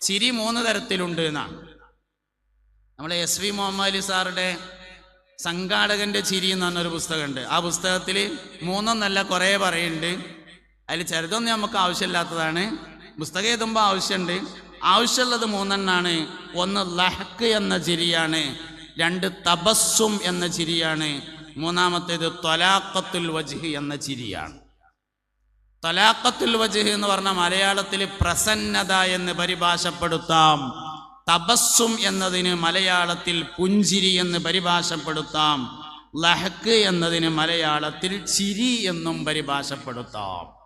ചിരി മൂന്ന് തരത്തിലുണ്ട് എന്നാണ് നമ്മളെ എസ് വി മുഹമ്മദ് അലി സാറുടെ സംഘാടകന്റെ ചിരി എന്ന് പറഞ്ഞൊരു പുസ്തകമുണ്ട്. ആ പുസ്തകത്തിൽ മൂന്നൊന്നല്ല കുറേ പറയുന്നുണ്ട്. അതിൽ ചെറുതൊന്നും നമുക്ക് ആവശ്യമില്ലാത്തതാണ്. പുസ്തകം എഴുതുമ്പോൾ ആവശ്യമുണ്ട്. ആവശ്യമുള്ളത് മൂന്നെണ്ണാണ്. ഒന്ന് ലഹക്ക് എന്ന ചിരിയാണ്. രണ്ട് തപസ്സും എന്ന ചിരിയാണ്. മൂന്നാമത്തേത് ത്വലാഖത്തുൽ വജ്ഹ് എന്ന ചിരിയാണ്. തലാഖത്തുൽ വജഹ് എന്ന് പറഞ്ഞ മലയാളത്തിൽ പ്രസന്നത എന്ന് പരിഭാഷപ്പെടുത്താം. തപസ്സും എന്നതിന് മലയാളത്തിൽ പുഞ്ചിരി എന്ന് പരിഭാഷപ്പെടുത്താം. ലഹക്ക് എന്നതിന് മലയാളത്തിൽ ചിരി എന്നും പരിഭാഷപ്പെടുത്താം.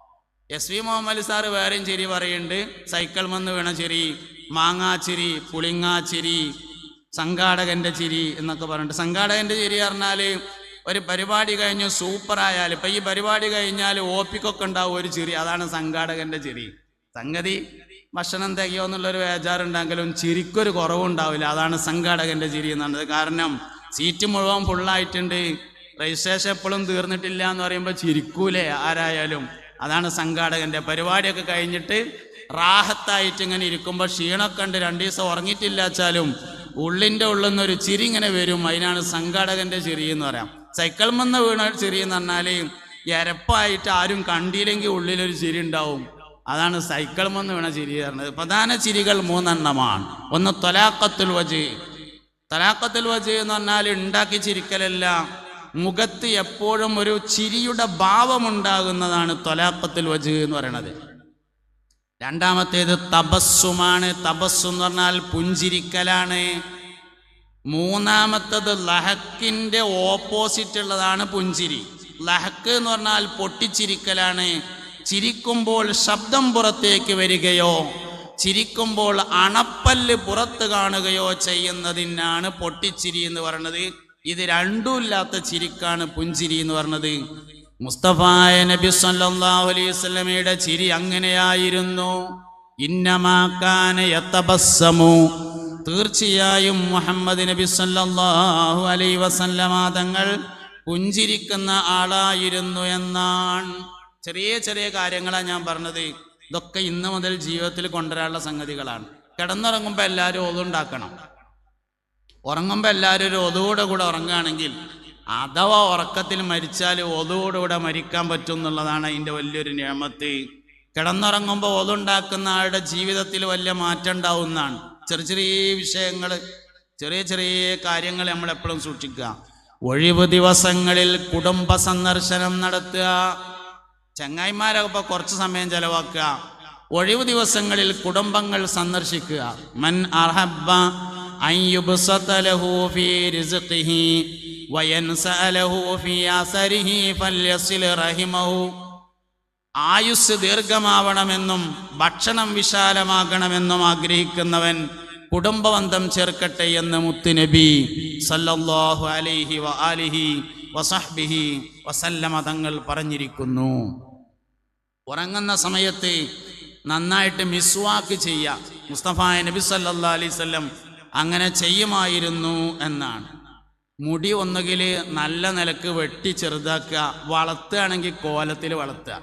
എസ് വി മുഹമ്മദ് സാറ് വേറെയും ചിരി പറയുന്നുണ്ട്. സൈക്കിൾ വന്ന് വീണ ചിരി മാങ്ങാച്ചിരി പുളിങ്ങാച്ചിരി സംഘാടകന്റെ ചിരി എന്നൊക്കെ പറഞ്ഞിട്ട്. സംഘാടകന്റെ ചിരി പറഞ്ഞാൽ ഒരു പരിപാടി കഴിഞ്ഞ് സൂപ്പറായാൽ ഇപ്പൊ ഈ പരിപാടി കഴിഞ്ഞാൽ ഓപ്പിക്കൊക്കെ ഉണ്ടാവും ഒരു ചിരി. അതാണ് സംഘാടകന്റെ ചിരി. സംഗതി ഭക്ഷണം തികയോ എന്നുള്ളൊരു വേജാറുണ്ടെങ്കിലും ചിരിക്കൊരു കുറവുണ്ടാവില്ല. അതാണ് സംഘാടകന്റെ ചിരി എന്നുള്ളത് കാരണം സീറ്റ് മുഴുവൻ ഫുള്ളായിട്ടുണ്ട് രജിസ്ട്രേഷൻ എപ്പോഴും തീർന്നിട്ടില്ല എന്ന് പറയുമ്പോൾ ചിരിക്കൂലേ ആരായാലും. അതാണ് സംഘാടകന്റെ പരിപാടിയൊക്കെ കഴിഞ്ഞിട്ട് റാഹത്തായിട്ട് ഇങ്ങനെ ഇരിക്കുമ്പോൾ ക്ഷീണമൊക്കെ ഉണ്ട് രണ്ടു ദിവസം ഉറങ്ങിയിട്ടില്ല വെച്ചാലും ഉള്ളിന്റെ ഉള്ളിൽ നിന്നൊരു ചിരി ഇങ്ങനെ വരും. അതിനാണ് സംഘാടകന്റെ ചിരി എന്ന് പറയാം. സൈക്കിൾ മന്ന് വീണ ചിരി എന്ന് പറഞ്ഞാൽ എരപ്പായിട്ട് ആരും കണ്ടില്ലെങ്കിൽ ഉള്ളിലൊരു ചിരി ഉണ്ടാവും. അതാണ് സൈക്കിൾ മന്ന് വീണ ചിരി പറഞ്ഞത്. പ്രധാന ചിരികൾ മൂന്നെണ്ണമാണ്. ഒന്ന് തൊലാക്കത്തുൽ വജ്. തലാക്കത്തുൽ വജ് എന്ന് പറഞ്ഞാൽ ഉണ്ടാക്കി ചിരിക്കലല്ല. മുഖത്ത് എപ്പോഴും ഒരു ചിരിയുടെ ഭാവമുണ്ടാകുന്നതാണ് തൊലാക്കത്തുൽ വജ് എന്ന് പറയുന്നത് രണ്ടാമത്തേത് തപസ്സുമാണ് തപസ്സു എന്ന് പറഞ്ഞാൽ പുഞ്ചിരിക്കലാണ്. മൂന്നാമത്തത് ലഹക്കിന്റെ ഓപ്പോസിറ്റ് ഉള്ളതാണ് പുഞ്ചിരി. ലഹക്ക് എന്ന് പറഞ്ഞാൽ പൊട്ടിച്ചിരിക്കലാണ്. ചിരിക്കുമ്പോൾ ശബ്ദം പുറത്തേക്ക് വരികയോ ചിരിക്കുമ്പോൾ അണപ്പല്ല് പുറത്ത് കാണുകയോ ചെയ്യുന്നതിനാണ് പൊട്ടിച്ചിരി എന്ന് പറയുന്നത്. ഇത് രണ്ടുമില്ലാത്ത ചിരിക്കാണ് പുഞ്ചിരി എന്ന് പറഞ്ഞത് മുസ്തഫായ നബി സല്ലല്ലാഹു അലൈഹി വസല്ലമയുടെ ചിരി അങ്ങനെയായിരുന്നു. ഇന്നമാക്കാന യതബസ്സമു തീർച്ചയായും മുഹമ്മദ് നബി സല്ലാഹു അലൈ വസല്ലമാതങ്ങൾ പുഞ്ചിരിക്കുന്ന ആളായിരുന്നു എന്നാണ്. ചെറിയ ചെറിയ കാര്യങ്ങളാണ് ഞാൻ പറഞ്ഞത്. ഇതൊക്കെ ഇന്ന് മുതൽ ജീവിതത്തിൽ കൊണ്ടുവരാനുള്ള സംഗതികളാണ്. കിടന്നുറങ്ങുമ്പോൾ എല്ലാവരും ഒതുണ്ടാക്കണം ഉറങ്ങുമ്പോൾ എല്ലാവരും ഒരു ഒതുകൂടെ കൂടെ ഉറങ്ങുകയാണെങ്കിൽ അഥവാ ഉറക്കത്തിൽ മരിച്ചാൽ ഒതുകൂടെ കൂടെ മരിക്കാൻ പറ്റും എന്നുള്ളതാണ് അതിന്റെ വലിയൊരു നിയമത്ത്. കിടന്നുറങ്ങുമ്പോൾ ഒതുണ്ടാക്കുന്ന ആളുടെ ജീവിതത്തിൽ വലിയ മാറ്റം ഉണ്ടാവുന്നതാണ്. ചെറിയ ചെറിയ വിഷയങ്ങൾ ചെറിയ ചെറിയ കാര്യങ്ങൾ നമ്മൾ എപ്പോഴും സൂക്ഷിക്കുക. ഒഴിവ് ദിവസങ്ങളിൽ കുടുംബ സന്ദർശനം നടത്തുക. ചങ്ങായിമാരൊക്കെ കുറച്ച് സമയം ചെലവാക്കുക. ഒഴിവ് ദിവസങ്ങളിൽ കുടുംബങ്ങൾ സന്ദർശിക്കുക. മൻ അർഹബ്ബ അൻ യുബ്സത ലഹു ഫീ റഹിമഹു. ആയുസ് ദീർഘമാവണമെന്നും ഭക്ഷണം വിശാലമാകണമെന്നും ആഗ്രഹിക്കുന്നവൻ കുടുംബബന്ധം ചേർക്കട്ടെ എന്ന് മുത്തുനബി സല്ലല്ലാഹു അലൈഹി വ ആലിഹി വസഹ്ബിഹി വസല്ലമ തങ്ങൾ പറഞ്ഞിരിക്കുന്നു. ഉറങ്ങുന്ന സമയത്ത് നന്നായിട്ട് മിസ്വാക്ക് ചെയ്യുക. മുസ്തഫ നബി സല്ലാ അലൈഹി വസല്ലം അങ്ങനെ ചെയ്യുമായിരുന്നു എന്നാണ്. മുടി ഒന്നുകിൽ നല്ല നിലയ്ക്ക് വെട്ടി ചെറുതാക്കുക വളർത്തുകയാണെങ്കിൽ കോലത്തിൽ വളർത്തുക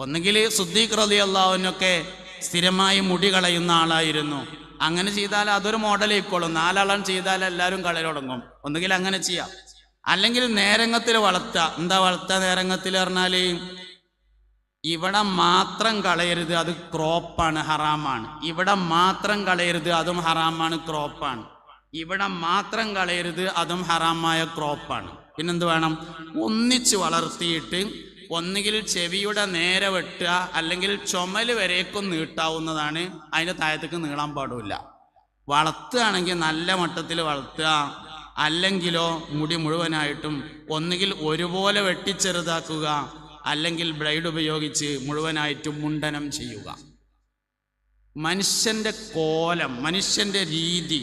ഒന്നുകിൽ സുദ്ദീഖ് റലി അള്ളാഹുവിനൊക്കെ സ്ഥിരമായി മുടി കളയുന്ന ആളായിരുന്നു. അങ്ങനെ ചെയ്താൽ അതൊരു മോഡലായിക്കോളും നാലാളം ചെയ്താൽ എല്ലാവരും കളയിൽ തുടങ്ങും. ഒന്നുകിൽ അങ്ങനെ ചെയ്യാം. അല്ലെങ്കിൽ നേരങ്ങത്തിൽ വളർത്തുക. എന്താ വളർത്തുക നേരങ്ങത്തിൽ പറഞ്ഞാൽ ഇവിടെ മാത്രം കളയരുത് അത് ക്രോപ്പാണ് ഹറാമാണ്. ഇവിടെ മാത്രം കളയരുത് അതും ഹറാമാണ് ക്രോപ്പാണ്. ഇവിടെ മാത്രം കളയരുത് അതും ഹറാമായ ക്രോപ്പാണ്. പിന്നെന്ത് വേണം? ഒന്നിച്ച് വളർത്തിയിട്ട് ഒന്നുകിൽ ചെവിയുടെ നേരെ വെട്ടുക അല്ലെങ്കിൽ ചുമൽ വരേക്കും നീട്ടാവുന്നതാണ്. അതിന്റെ താഴത്തേക്ക് നീളാൻ പാടില്ല. വളർത്തുകയാണെങ്കിൽ നല്ല മട്ടത്തിൽ വളർത്തുക അല്ലെങ്കിലോ മുടി മുഴുവനായിട്ടും ഒന്നുകിൽ ഒരുപോലെ വെട്ടിച്ചെറുതാക്കുക അല്ലെങ്കിൽ ബ്ലൈഡ് ഉപയോഗിച്ച് മുഴുവനായിട്ടും മുണ്ടനം ചെയ്യുക. മനുഷ്യന്റെ കോലം മനുഷ്യന്റെ രീതി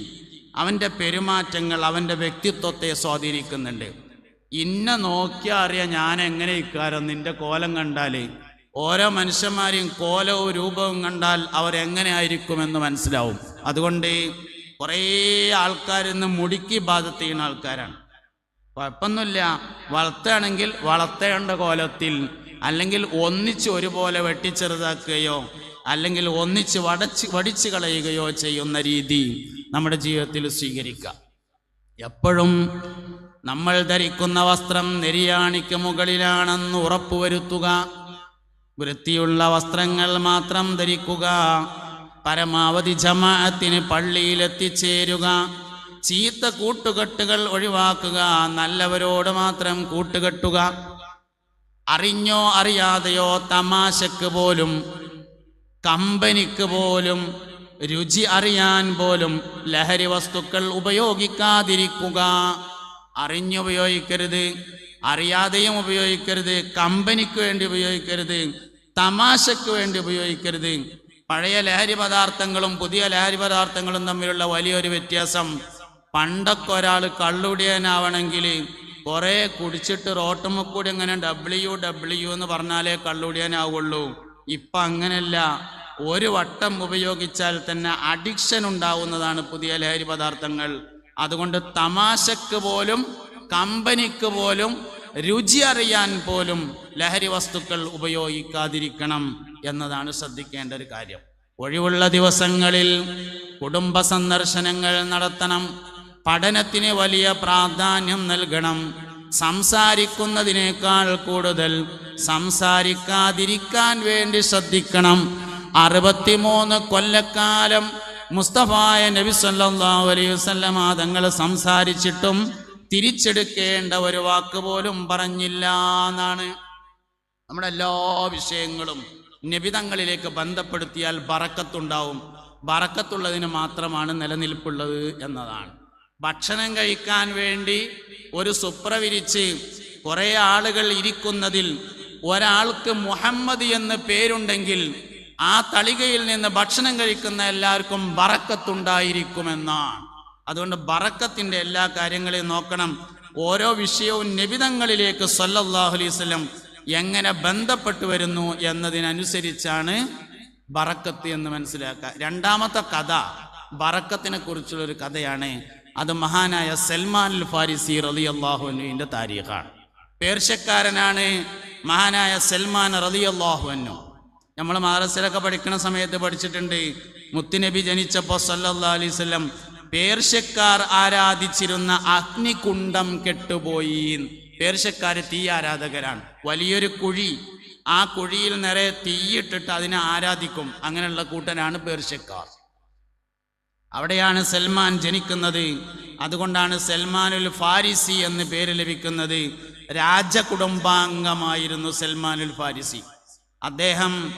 അവന്റെ പെരുമാറ്റങ്ങൾ അവന്റെ വ്യക്തിത്വത്തെ സ്വാധീനിക്കുന്നുണ്ട്. ഇന്ന നോക്കിയാൽ അറിയാം ഞാൻ എങ്ങനെ ഇക്കാരം നിന്റെ കോലം കണ്ടാൽ. ഓരോ മനുഷ്യന്മാരെയും കോലവും രൂപവും കണ്ടാൽ അവരെങ്ങനെ ആയിരിക്കുമെന്ന് മനസ്സിലാവും. അതുകൊണ്ട് കുറേ ആൾക്കാരിന്ന് മുടിക്ക് ബാധത്ത് ചെയ്യുന്ന ആൾക്കാരാണ്. കുഴപ്പമൊന്നുമില്ല. വളർത്തുകയാണെങ്കിൽ വളർത്തേണ്ട കോലത്തിൽ അല്ലെങ്കിൽ ഒന്നിച്ച് ഒരുപോലെ വെട്ടിച്ചെറുതാക്കുകയോ അല്ലെങ്കിൽ ഒന്നിച്ച് വടച്ച് വടിച്ചു കളയുകയോ ചെയ്യുന്ന രീതി നമ്മുടെ ജീവിതത്തിൽ സ്വീകരിക്കുക എപ്പോഴും നമ്മൾ ധരിക്കുന്ന വസ്ത്രം നെരിയാണിക്ക് മുകളിലാണെന്ന് ഉറപ്പുവരുത്തുക. വൃത്തിയുള്ള വസ്ത്രങ്ങൾ മാത്രം ധരിക്കുക. പരമാവധി ജമാഅത്തിന് പള്ളിയിലെത്തിച്ചേരുക. ചീത്ത കൂട്ടുകെട്ടുകൾ ഒഴിവാക്കുക. നല്ലവരോട് മാത്രം കൂട്ടുകെട്ടുക. അറിഞ്ഞോ അറിയാതെയോ തമാശക്ക് പോലും കമ്പനിക്ക് പോലും രുചി അറിയാൻ പോലും ലഹരി വസ്തുക്കൾ ഉപയോഗിക്കാതിരിക്കുക. അറിഞ്ഞുപയോഗിക്കരുത് അറിയാതെയും ഉപയോഗിക്കരുത് കമ്പനിക്ക് വേണ്ടി ഉപയോഗിക്കരുത് തമാശയ്ക്ക് വേണ്ടി ഉപയോഗിക്കരുത്. പഴയ ലഹരി പദാർത്ഥങ്ങളും പുതിയ ലഹരി പദാർത്ഥങ്ങളും തമ്മിലുള്ള വലിയൊരു വ്യത്യാസം പണ്ടൊക്കെ ഒരാൾ കള്ളുടിയനാവണമെങ്കിൽ കുറേ കുടിച്ചിട്ട് റോട്ടുമ്മ കൂടി ഇങ്ങനെ ഡബ്ല്യു ഡബ്ല്യു എന്ന് പറഞ്ഞാലേ കള്ളുടിയനാവുള്ളൂ. ഇപ്പം അങ്ങനെയല്ല. ഒരു വട്ടം ഉപയോഗിച്ചാൽ തന്നെ അഡിക്ഷൻ ഉണ്ടാവുന്നതാണ് പുതിയ ലഹരി പദാർത്ഥങ്ങൾ. അതുകൊണ്ട് തമാശക്ക് പോലും കമ്പനിക്ക് പോലും രുചി അറിയാൻ പോലും ലഹരി വസ്തുക്കൾ ഉപയോഗിക്കാതിരിക്കണം എന്നതാണ് ശ്രദ്ധിക്കേണ്ട ഒരു കാര്യം. ഒഴിവുള്ള ദിവസങ്ങളിൽ കുടുംബ സന്ദർശനങ്ങൾ നടത്തണം പഠനത്തിന് വലിയ പ്രാധാന്യം നൽകണം. സംസാരിക്കുന്നതിനേക്കാൾ കൂടുതൽ സംസാരിക്കാതിരിക്കാൻ വേണ്ടി ശ്രദ്ധിക്കണം. അറുപത്തിമൂന്ന് കൊല്ലക്കാലം മുസ്തഫായ നബി സല്ലല്ലാഹു അലൈഹി വസല്ലമ തങ്ങൾ സംസാരിച്ചിട്ടും തിരിച്ചെടുക്കേണ്ട ഒരു വാക്ക് പോലും പറഞ്ഞില്ല എന്നാണ്. നമ്മുടെ എല്ലാ വിഷയങ്ങളും നിബിതങ്ങളിലേക്ക് ബന്ധപ്പെടുത്തിയാൽ ബറക്കത്തുണ്ടാവും. ബറക്കത്തുള്ളതിന് മാത്രമാണ് നിലനിൽപ്പുള്ളത് എന്നതാണ്. ഭക്ഷണം കഴിക്കാൻ വേണ്ടി ഒരു സുപ്ര വിരിച്ച് കുറേ ആളുകൾ ഇരിക്കുന്നതിൽ ഒരാൾക്ക് മുഹമ്മദ് എന്ന് പേരുണ്ടെങ്കിൽ ആ തളികയിൽ നിന്ന് ഭക്ഷണം കഴിക്കുന്ന എല്ലാവർക്കും ബറക്കത്തുണ്ടായിരിക്കുമെന്നാണ് അതുകൊണ്ട് ബറക്കത്തിന്റെ എല്ലാ കാര്യങ്ങളെയും നോക്കണം. ഓരോ വിഷയവും നിബിതങ്ങളിലേക്ക് സല്ലല്ലാഹു എങ്ങനെ ബന്ധപ്പെട്ടു വരുന്നു എന്നതിനനുസരിച്ചാണ് ബറക്കത്ത് എന്ന് മനസ്സിലാക്കുക. രണ്ടാമത്തെ കഥ ബറക്കത്തിനെ കുറിച്ചുള്ള ഒരു കഥയാണ്. അത് മഹാനായ സൽമാൻ അൽ ഫാരിസി റലി അള്ളാഹുവിന്റെ താരീഖാണ്. പേർഷ്യക്കാരനാണ് മഹാനായ സൽമാൻ റലി അള്ളാഹുവിനു നമ്മൾ മാറസിലൊക്കെ പഠിക്കുന്ന സമയത്ത് പഠിച്ചിട്ടുണ്ട്. മുത്തുനബി ജനിച്ചപ്പോൾ സല്ലല്ലാ അലൈഹി വസല്ലം പേർഷ്യക്കാർ ആരാധിച്ചിരുന്ന അഗ്നികുണ്ഡം കെട്ടുപോയി പേർഷ്യക്കാർ തീ ആരാധകരാണ്. വലിയൊരു കുഴി. ആ കുഴിയിൽ നിറയെ തീയിട്ടിട്ട് അതിനെ ആരാധിക്കും. അങ്ങനെയുള്ള കൂട്ടനാണ് പേർഷ്യക്കാർ. അവിടെയാണ് സൽമാൻ ജനിക്കുന്നത്. അതുകൊണ്ടാണ് സൽമാനുൽ ഫാരിസി എന്ന് പേര് ലഭിക്കുന്നത്. രാജകുടുംബാംഗമായിരുന്നു സൽമാനുൽ ഫാരിസി. അദ്ദേഹം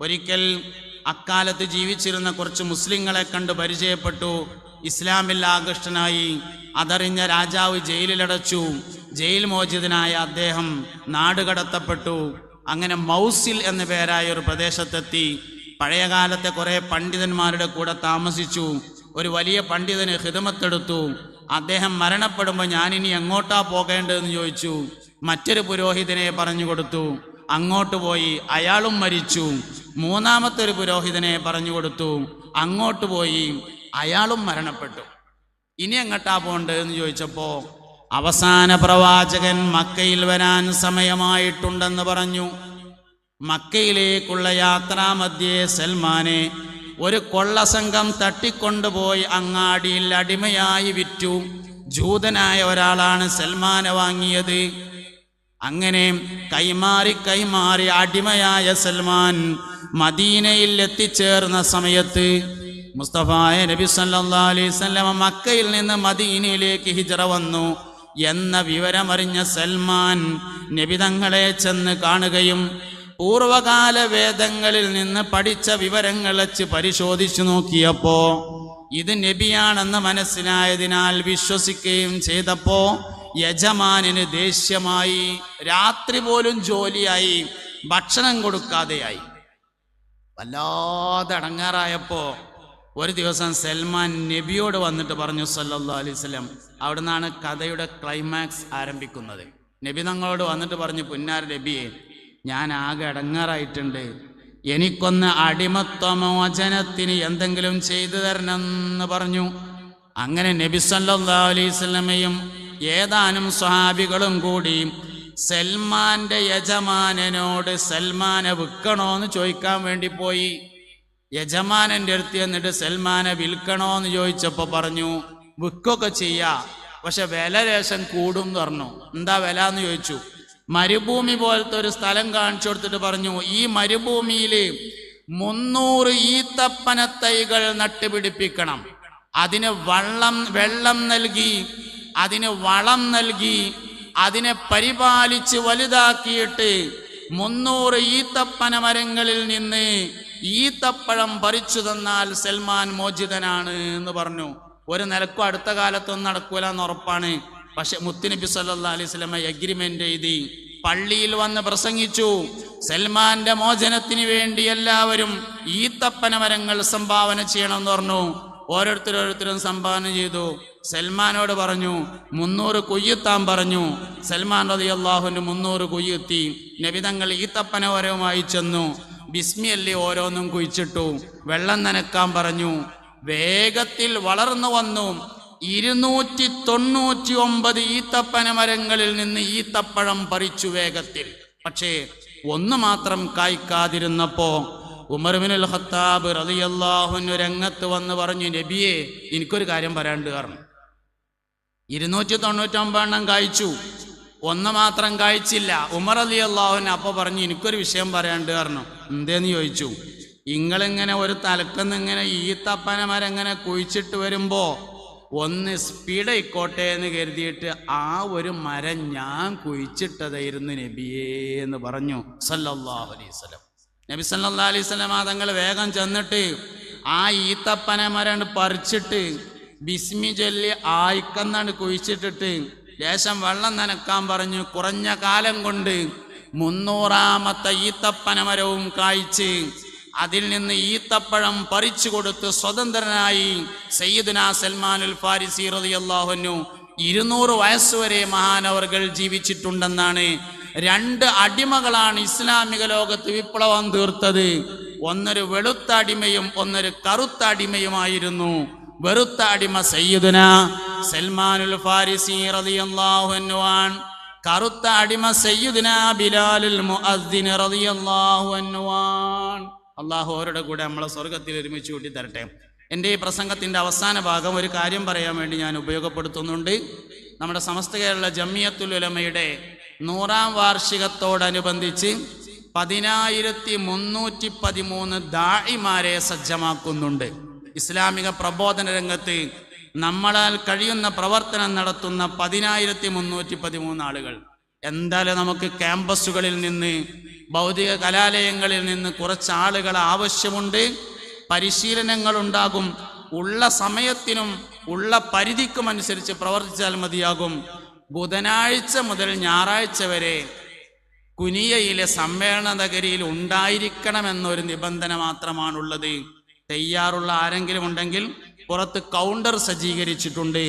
ഒരിക്കൽ അക്കാലത്ത് ജീവിച്ചിരുന്ന കുറച്ച് മുസ്ലിങ്ങളെ കണ്ട് പരിചയപ്പെട്ടു. ഇസ്ലാമിൽ ആകൃഷ്ടനായി അതറിഞ്ഞ രാജാവ് ജയിലിലടച്ചു. ജയിൽ മോചിതനായ അദ്ദേഹം നാടുകടത്തപ്പെട്ടു അങ്ങനെ മൗസിൽ എന്ന പേരായ ഒരു പ്രദേശത്തെത്തി. പഴയകാലത്തെ കുറേ പണ്ഡിതന്മാരുടെ കൂടെ താമസിച്ചു. ഒരു വലിയ പണ്ഡിതന് ഹിതമത്തെടുത്തു. അദ്ദേഹം മരണപ്പെടുമ്പോൾ ഞാനിനി എങ്ങോട്ടാ പോകേണ്ടതെന്ന് ചോദിച്ചു. മറ്റൊരു പുരോഹിതനെ പറഞ്ഞു കൊടുത്തു. അങ്ങോട്ട് പോയി അയാളും മരിച്ചു. മൂന്നാമത്തെ ഒരു പുരോഹിതനെ പറഞ്ഞു കൊടുത്തു. അങ്ങോട്ട് പോയി അയാളും മരണപ്പെട്ടു. ഇനി എങ്ങോട്ടാ പോകേണ്ടതെന്ന് ചോദിച്ചപ്പോൾ അവസാന പ്രവാചകൻ മക്കയിൽ വരാൻ സമയമായിട്ടുണ്ടെന്ന് പറഞ്ഞു. മക്കയിലേക്കുള്ള യാത്രാമധ്യേ സൽമാനെ ഒരു കൊള്ളസംഘം തട്ടിക്കൊണ്ടുപോയി അങ്ങാടിയിൽ അടിമയായി വിറ്റു. ജൂതനായ ഒരാളാണ് സൽമാനെ വാങ്ങിയത്. അങ്ങനെ കൈമാറി കൈമാറി അടിമയായ സൽമാൻ മദീനയിൽ എത്തിച്ചേർന്ന സമയത്ത് മുസ്തഫായ നബി സല്ലാ അലൈഹി വസല്ലമ മക്കയിൽ നിന്ന് മദീനയിലേക്ക് ഹിജറ വന്നു എന്ന വിവരമറിഞ്ഞ സൽമാൻ നബിതങ്ങളെ ചെന്ന് കാണുകയും പൂർവകാല വേദങ്ങളിൽ നിന്ന് പഠിച്ച വിവരങ്ങൾ വച്ച് പരിശോധിച്ചു നോക്കിയപ്പോൾ ഇത് നബിയാണെന്ന് മനസ്സിലായതിനാൽ വിശ്വസിക്കുകയും ചെയ്തപ്പോ യജമാനിന് ദേഷ്യമായി രാത്രി പോലും ജോലിയായി ഭക്ഷണം കൊടുക്കാതെയായി. വല്ലാതെ അടങ്ങാറായപ്പോ ഒരു ദിവസം സൽമാൻ നബിയോട് വന്നിട്ട് പറഞ്ഞു സല്ലല്ലാ അലൈഹി വസല്ലം അവിടുന്നാണ് കഥയുടെ ക്ലൈമാക്സ് ആരംഭിക്കുന്നത്. നബി തങ്ങളോട് വന്നിട്ട് പറഞ്ഞു പുന്നാർ നബിയെ ഞാൻ ആകെ അടങ്ങാറായിട്ടുണ്ട്. എനിക്കൊന്ന് അടിമത്വമോചനത്തിന് എന്തെങ്കിലും ചെയ്തു തരണം എന്ന് പറഞ്ഞു. അങ്ങനെ നബി സല്ലാ അലൈഹി ഏതാനും സ്വഹാബികളും കൂടി സൽമാന്റെ യജമാനനോട് സൽമാനെ വിൽക്കണോന്ന് ചോദിക്കാൻ വേണ്ടി പോയി. യജമാനന്റെ അടുത്ത് എന്നിട്ട് സൽമാനെ വിൽക്കണോന്ന് ചോദിച്ചപ്പോൾ ചോദിച്ചപ്പോ പറഞ്ഞു വിൽക്കൊക്കെ ചെയ്യാ പക്ഷെ വില ലേശം കൂടും എന്ന് പറഞ്ഞു. എന്താ വില എന്ന് ചോദിച്ചു. മരുഭൂമി പോലത്തെ ഒരു സ്ഥലം കാണിച്ചു കൊടുത്തിട്ട് പറഞ്ഞു ഈ മരുഭൂമിയിൽ മുന്നൂറ് ഈത്തപ്പന തൈകൾ നട്ടുപിടിപ്പിക്കണം. അതിന് വള്ളം വെള്ളം നൽകി അതിന് വളം നൽകി അതിനെ പരിപാലിച്ച് വലുതാക്കിയിട്ട് മുന്നൂറ് ഈത്തപ്പന മരങ്ങളിൽ നിന്ന് ഈത്തപ്പഴം പറിച്ചു തന്നാൽ സൽമാൻ മോചിതനാണ് എന്ന് പറഞ്ഞു. ഒരു നിലക്കും അടുത്ത കാലത്തൊന്നും നടക്കൂല എന്ന് ഉറപ്പാണ്. പക്ഷെ മുത്തുനബി സല്ലാ അലൈഹി സ്വലമ എഗ്രിമെന്റ് എഴുതി പള്ളിയിൽ വന്ന് പ്രസംഗിച്ചു സൽമാന്റെ മോചനത്തിന് വേണ്ടി എല്ലാവരും ഈത്തപ്പന മരങ്ങൾ സംഭാവന ചെയ്യണമെന്ന് പറഞ്ഞു. ഓരോരുത്തരോരോരുത്തരും സംഭാവന ചെയ്തു. സൽമാനോട് പറഞ്ഞു മുന്നൂറ് കൊയ്യെത്താൻ പറഞ്ഞു. സൽമാൻ റതി അള്ളാഹുവിന് മുന്നൂറ് കൊയ്യെത്തി. നബിതങ്ങൾ ഈത്തപ്പന ഓരോമായി ചെന്നു. ബിസ്മിയല്ലേ ഓരോന്നും കുഴിച്ചിട്ടു. വെള്ളം നനക്കാൻ പറഞ്ഞു. വേഗത്തിൽ വളർന്നു വന്നു. ഇരുന്നൂറ്റി തൊണ്ണൂറ്റി ഒമ്പത് ഈത്തപ്പന മരങ്ങളിൽ നിന്ന് ഈത്തപ്പഴം പറിച്ചു വേഗത്തിൽ. പക്ഷേ ഒന്ന് മാത്രം കായ്ക്കാതിരുന്നപ്പോ ഉമർമിനുൽ ഖത്താബ് റതിയല്ലാഹുന്നു രംഗത്ത് വന്ന് പറഞ്ഞു നബിയെ എനിക്കൊരു കാര്യം പറയാണ്ട് പറഞ്ഞു ഇരുന്നൂറ്റി തൊണ്ണൂറ്റൊമ്പതെണ്ണം കായ്ച്ചു ഒന്ന് മാത്രം കായ്ച്ചില്ല ഉമർ അലി അള്ളാഹുവിന് അപ്പൊ പറഞ്ഞു എനിക്കൊരു വിഷയം പറയാണ്ട് കാരണം എന്തേന്ന്? ചോദിച്ചു. ഇങ്ങളിങ്ങനെ ഒരു തലക്കുന്ന് ഇങ്ങനെ ഈത്തപ്പന മരം ഇങ്ങനെ കുഴിച്ചിട്ട് വരുമ്പോ ഒന്ന് സ്പീഡ് ആയിക്കോട്ടെ എന്ന് കരുതിയിട്ട് ആ ഒരു മരം ഞാൻ കുഴിച്ചിട്ടതായിരുന്നു നബിയേ എന്ന് പറഞ്ഞു. സല്ലല്ലാഹു അലൈഹി നബി സല്ലാ അലൈഹി തങ്ങൾ വേഗം ചെന്നിട്ട് ആ ഈത്തപ്പന മരം പറിച്ചിട്ട് ബിസ്മി ചൊല്ലി ആയിക്കന്നാണ് കുഴിച്ചിട്ടിട്ട്. ലേശം വെള്ളം നനക്കാൻ പറഞ്ഞു കുറഞ്ഞ കാലം കൊണ്ട് മുന്നൂറാമത്തെ ഈത്തപ്പന മരവും കായ്ച്ച് അതിൽ നിന്ന് ഈത്തപ്പഴം പറിച്ചു കൊടുത്ത് സ്വതന്ത്രനായി സയ്യിദ്ന സൽമാനുൽ ഫാരിസി റതിയല്ലാഹുനു ഇരുന്നൂറ് വയസ്സുവരെ മഹാനവർകൾ ജീവിച്ചിട്ടുണ്ടെന്നാണ്. രണ്ട് അടിമകളാണ് ഇസ്ലാമിക ലോകത്ത് വിപ്ലവം തീർത്തത്. ഒന്നൊരു വെളുത്ത അടിമയും ഒന്നൊരു കറുത്ത അടിമയുമായിരുന്നു. വെറുത്ത അടിമ സയ്യിദുന സൽമാനുൽ ഫാരിസി റളിയല്ലാഹു അൻഹു ആണ് കറുത്ത അടിമ സയ്യിദുന ബിലാലുൽ മുഅദ്ദിൻ റളിയല്ലാഹു അൻഹു ആണ് അള്ളാഹു അവരുടെ കൂടെ നമ്മളെ സ്വർഗത്തിൽ ഒരുമിച്ച് കൂട്ടി തരട്ടെ എന്റെ ഈ പ്രസംഗത്തിന്റെ അവസാന ഭാഗം ഒരു കാര്യം പറയാൻ വേണ്ടി ഞാൻ ഉപയോഗപ്പെടുത്തുന്നുണ്ട്. നമ്മുടെ സമസ്ത കേരള ജമിയത്തുൽ ഉലമയുടെ നൂറാം വാർഷികത്തോടനുബന്ധിച്ച് പതിനായിരത്തി മുന്നൂറ്റി പതിമൂന്ന് ദാഴിമാരെ സജ്ജമാക്കുന്നുണ്ട്. ഇസ്ലാമിക പ്രബോധന രംഗത്ത് നമ്മളാൽ കഴിയുന്ന പ്രവർത്തനം നടത്തുന്ന പതിനായിരത്തി മുന്നൂറ്റി പതിമൂന്ന് ആളുകൾ. എന്തായാലും നമുക്ക് ക്യാമ്പസുകളിൽ നിന്ന് ഭൗതിക കലാലയങ്ങളിൽ നിന്ന് കുറച്ച് ആളുകൾ ആവശ്യമുണ്ട്. പരിശീലനങ്ങൾ ഉണ്ടാകും ഉള്ള സമയത്തിനും ഉള്ള പരിധിക്കും അനുസരിച്ച് പ്രവർത്തിച്ചാൽ മതിയാകും. ബുധനാഴ്ച മുതൽ ഞായറാഴ്ച വരെ കുനിയയിലെ സമ്മേളന നഗരിയിൽ ഉണ്ടായിരിക്കണമെന്നൊരു നിബന്ധന മാത്രമാണുള്ളത്. തയ്യാറുള്ള ആരെങ്കിലും ഉണ്ടെങ്കിൽ പുറത്ത് കൗണ്ടർ സജ്ജീകരിച്ചിട്ടുണ്ട്.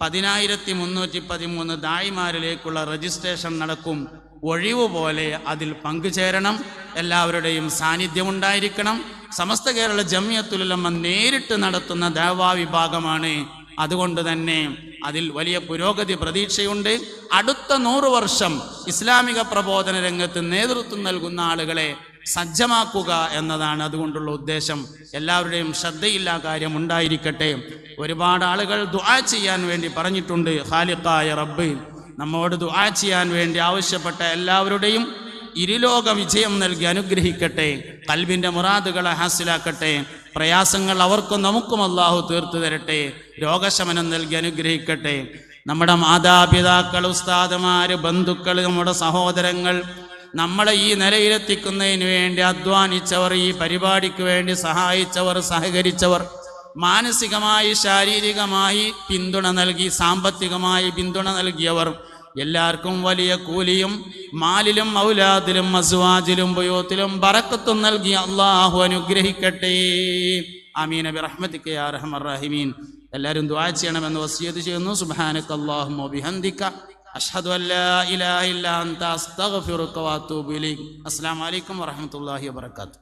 പതിനായിരത്തി മുന്നൂറ്റി പതിമൂന്ന് ദായിമാരിലേക്കുള്ള രജിസ്ട്രേഷൻ നടക്കും. ഒഴിവ് പോലെ അതിൽ പങ്കുചേരണം. എല്ലാവരുടെയും സാന്നിധ്യം ഉണ്ടായിരിക്കണം സമസ്ത കേരള ജമ്യത്തുലമ്മ നേരിട്ട് നടത്തുന്ന ദേവാ വിഭാഗമാണ് അതുകൊണ്ട് തന്നെ അതിൽ വലിയ പുരോഗതി പ്രതീക്ഷയുണ്ട്. അടുത്ത നൂറ് വർഷം ഇസ്ലാമിക പ്രബോധന രംഗത്ത് നേതൃത്വം നൽകുന്ന ആളുകളെ സജ്ജമാക്കുക എന്നതാണ് അതുകൊണ്ടുള്ള ഉദ്ദേശം. എല്ലാവരുടെയും ശ്രദ്ധയില്ല കാര്യം ഉണ്ടായിരിക്കട്ടെ. ഒരുപാട് ആളുകൾ ദുആ ചെയ്യാൻ വേണ്ടി പറഞ്ഞിട്ടുണ്ട്. ഖാലിഖായ റബ്ബ് നമ്മോട് ദുആ ചെയ്യാൻ വേണ്ടി ആവശ്യപ്പെട്ട എല്ലാവരുടെയും ഇരുലോക വിജയം നൽകി അനുഗ്രഹിക്കട്ടെ. കൽവിന്റെ മുറാദുകളെ ഹാസിലാക്കട്ടെ. പ്രയാസങ്ങൾ അവർക്കും നമുക്കും അള്ളാഹു തീർത്തു തരട്ടെ. രോഗശമനം നൽകി അനുഗ്രഹിക്കട്ടെ. നമ്മുടെ മാതാപിതാക്കൾ ഉസ്താദുമാര് ബന്ധുക്കൾ നമ്മുടെ സഹോദരങ്ങൾ നമ്മളെ ഈ നിലയിലെത്തിക്കുന്നതിന് വേണ്ടി അധ്വാനിച്ചവർ ഈ പരിപാടിക്ക് വേണ്ടി സഹായിച്ചവർ സഹകരിച്ചവർ മാനസികമായി ശാരീരികമായി പിന്തുണ നൽകി സാമ്പത്തികമായി പിന്തുണ നൽകിയവർ എല്ലാവർക്കും വലിയ കൂലിയും മാലിലും ഔലാദിലും അസുവാജിലും ബയോത്തിലും ബറക്കത്തും നൽകി അള്ളാഹു അനുഗ്രഹിക്കട്ടെ. റഹ്മർ റഹീമീൻ. എല്ലാവരും ദ്വാ ചെയ്യണമെന്ന് വസീത് ചെയ്യുന്നു. സുബാനക്കല്ലാഹു ബിഹംദിക അഷ്ഹദു അല്ലാ ഇലാഹ ഇല്ല അൻത അസ്തഗ്ഫിറുക വഅതൂബു ഇലൈക്. അസ്സലാമു അലൈക്കും വറഹ്മത്തുള്ളാഹി വബറകാതുഹു